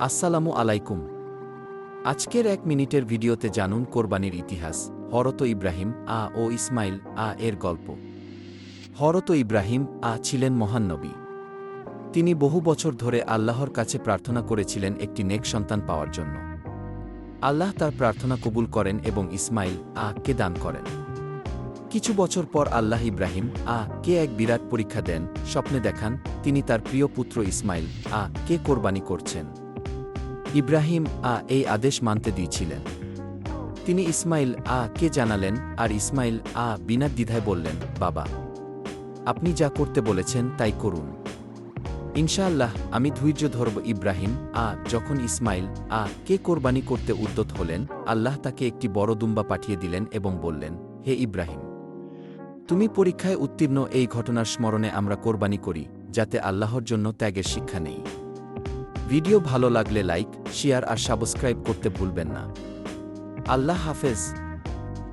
আসসালামু আলাইকুম। আজকের এক মিনিটের ভিডিওতে জানুন কোরবানির ইতিহাস, হরত ইব্রাহিম আ ও ইসমাইল আ এর গল্প। হরত ইব্রাহিম আ ছিলেন মহান নবী। তিনি বহু বছর ধরে আল্লাহর কাছে প্রার্থনা করেছিলেন একটি নেক সন্তান পাওয়ার জন্য। আল্লাহ তার প্রার্থনা কবুল করেন এবং ইসমাইল আ কে দান করেন। কিছু বছর পর আল্লাহ ইব্রাহিম আ কে এক বিরাট পরীক্ষা দেন, স্বপ্নে দেখান তিনি তার প্রিয় পুত্র ইসমাইল আ কে কোরবানি করছেন। ইব্রাহিম আ এই আদেশ মানতে দিয়েছিলেন। তিনি ইসমাইল আ কে জানালেন আর ইসমাইল আ বিনা দ্বিধায় বললেন, বাবা, আপনি যা করতে বলেছেন তাই করুন। ইনশাআল্লাহ আমি ধৈর্য ধরব ইব্রাহিম আ যখন ইসমাইল আ কে কোরবানি করতে উদ্যত হলেন, আল্লাহ তাকে একটি বড় দুম্বা পাঠিয়ে দিলেন এবং বললেন, হে ইব্রাহিম, তুমি পরীক্ষায় উত্তীর্ণ এই ঘটনার স্মরণে আমরা কোরবানি করি, যাতে আল্লাহর জন্য ত্যাগের শিক্ষা নেই। ভিডিও ভালো লাগলে লাইক শেয়ার আর সাবস্ক্রাইব করতে ভুলবেন না। আল্লাহ হাফেজ।